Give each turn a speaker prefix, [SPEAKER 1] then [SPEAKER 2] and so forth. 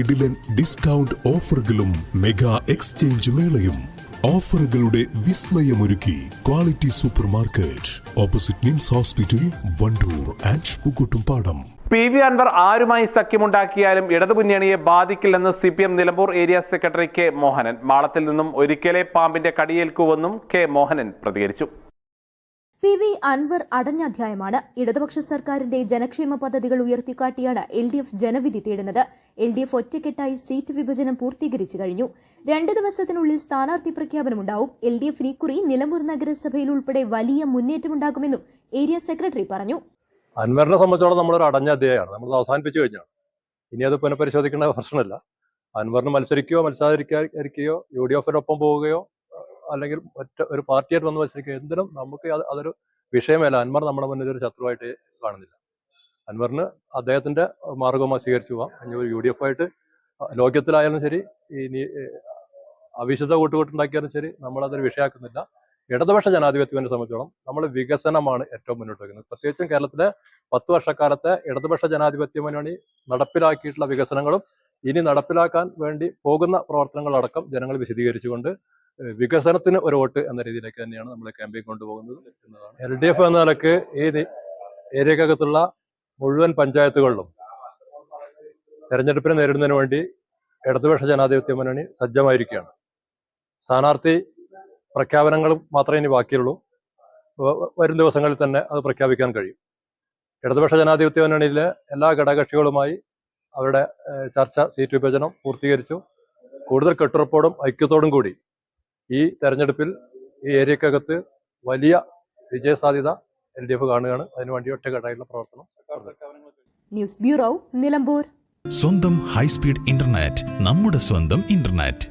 [SPEAKER 1] കിടിലൻ ഡിസ്കൗണ്ട് ഓഫറുകളും mega exchange മേളയും. ഓഫറുകളുടെ വിസ്മയമൊരുക്കി quality super market opposite NIMS hospital Vandoor and Pookkottumpadam
[SPEAKER 2] P V Anwar ആരുമായി സഖ്യമുണ്ടാക്കിയാലും ഇടതുമുന്നണിയെ ബാധിക്കില്ലെന്ന് C P M Nilambur area secretary K Mohanan. മാളത്തിൽ നിന്നും ഒരിക്കലെ പാമ്പിന്റെ കടിയേൽക്കുവെന്നും കെ മോഹനൻ പ്രതികരിച്ചു.
[SPEAKER 3] അൻവർ അടഞ്ഞ അധ്യായമാണ്. ഇടതുപക്ഷ സർക്കാരിന്റെ ജനക്ഷേമ പദ്ധതികൾ ഉയർത്തിക്കാട്ടിയാണ് എൽ ഡി എഫ് ജനവിധി തേടുന്നത്. എൽ ഡി എഫ് ഒറ്റക്കെട്ടായി സീറ്റ് വിഭജനം പൂർത്തീകരിച്ചു കഴിഞ്ഞു. രണ്ട് ദിവസത്തിനുള്ളിൽ സ്ഥാനാർത്ഥി പ്രഖ്യാപനമുണ്ടാവും എൽ ഡി എഫിന് ഇക്കുറി നിലമ്പൂർ നഗരസഭയിൽ ഉൾപ്പെടെ വലിയ മുന്നേറ്റമുണ്ടാകുമെന്നും ഏരിയ സെക്രട്ടറി പറഞ്ഞു.
[SPEAKER 4] അൻവറിനെ സംബന്ധിച്ചോളം നമ്മളൊരു അടഞ്ഞ അധ്യായമാണ്. നമ്മൾ അവസാനിപ്പിച്ചു കഴിഞ്ഞാണ്. ഇനി അത് പുനഃപരിശോധിക്കേണ്ട പ്രശ്നമില്ല. അൻവറിന് മത്സരിക്കുകയോ മത്സരിക്കാതിരിക്കുകയോ യു ഡി എഫിനൊപ്പം പോവുകയോ അല്ലെങ്കിൽ മറ്റൊരു പാർട്ടിയായിട്ട് വന്ന് മത്സരിക്കുക എന്തിനും നമുക്ക് അതൊരു വിഷയമല്ല. അൻവർ നമ്മുടെ മുന്നിൽ ഒരു ശത്രുവായിട്ട് കാണുന്നില്ല. അൻവറിന് അദ്ദേഹത്തിന്റെ മാർഗമായി സ്വീകരിച്ചു പോവാം. ഇനി യു ഡി എഫ് ആയിട്ട് ലോക്യത്തിലായാലും ശരി ഇനി അവിശുദ്ധ കൂട്ടുകൂട്ടുണ്ടാക്കിയാലും ശരി നമ്മളതൊരു വിഷയമാക്കുന്നില്ല ഇടതുപക്ഷ ജനാധിപത്യത്തിനെ സംബന്ധിച്ചോളം നമ്മൾ വികസനമാണ് ഏറ്റവും മുന്നോട്ട് വയ്ക്കുന്നത്. പ്രത്യേകിച്ചും കേരളത്തിലെ പത്ത് വർഷക്കാലത്തെ ഇടതുപക്ഷ ജനാധിപത്യ മുന്നണി നടപ്പിലാക്കിയിട്ടുള്ള വികസനങ്ങളും ഇനി നടപ്പിലാക്കാൻ വേണ്ടി പോകുന്ന പ്രവർത്തനങ്ങളടക്കം ജനങ്ങൾ വിശദീകരിച്ചുകൊണ്ട് വികസനത്തിന് ഒരു വോട്ട് എന്ന രീതിയിലേക്ക് തന്നെയാണ് നമ്മൾ ക്യാമ്പയിൻ കൊണ്ടുപോകുന്നത്. എൽ ഡി എഫ് എന്ന നിലയ്ക്ക് ഈ ഏരിയക്കകത്തുള്ള മുഴുവൻ പഞ്ചായത്തുകളിലും തെരഞ്ഞെടുപ്പിനെ നേരിടുന്നതിന് വേണ്ടി ഇടതുപക്ഷ ജനാധിപത്യ മുന്നണി സജ്ജമായിരിക്കുകയാണ്. സ്ഥാനാർത്ഥി പ്രഖ്യാപനങ്ങൾ മാത്രമേ ഇനി ബാക്കിയുള്ളൂ. വരും ദിവസങ്ങളിൽ തന്നെ അത് പ്രഖ്യാപിക്കാൻ കഴിയും. ഇടതുപക്ഷ ജനാധിപത്യ മുന്നണിയിലെ എല്ലാ ഘടകകക്ഷികളുമായി അവരുടെ ചർച്ച സീറ്റ് വിഭജനം പൂർത്തീകരിച്ചു. കൂടുതൽ കെട്ടുറപ്പോടും ഐക്യത്തോടും കൂടി ഈ തെരഞ്ഞെടുപ്പിൽ ഈ ഏരിയക്കകത്ത് വലിയ വിജയസാധ്യത എൽ ഡി എഫ് കാണുകയാണ് അതിനുവേണ്ടി ഒറ്റക്കെട്ടായിട്ടുള്ള പ്രവർത്തനം
[SPEAKER 3] ന്യൂസ് ബ്യൂറോ നിലമ്പൂർ.
[SPEAKER 5] സ്വന്തം ഹൈസ്പീഡ് ഇന്റർനെറ്റ് നമ്മുടെ സ്വന്തം ഇന്റർനെറ്റ്.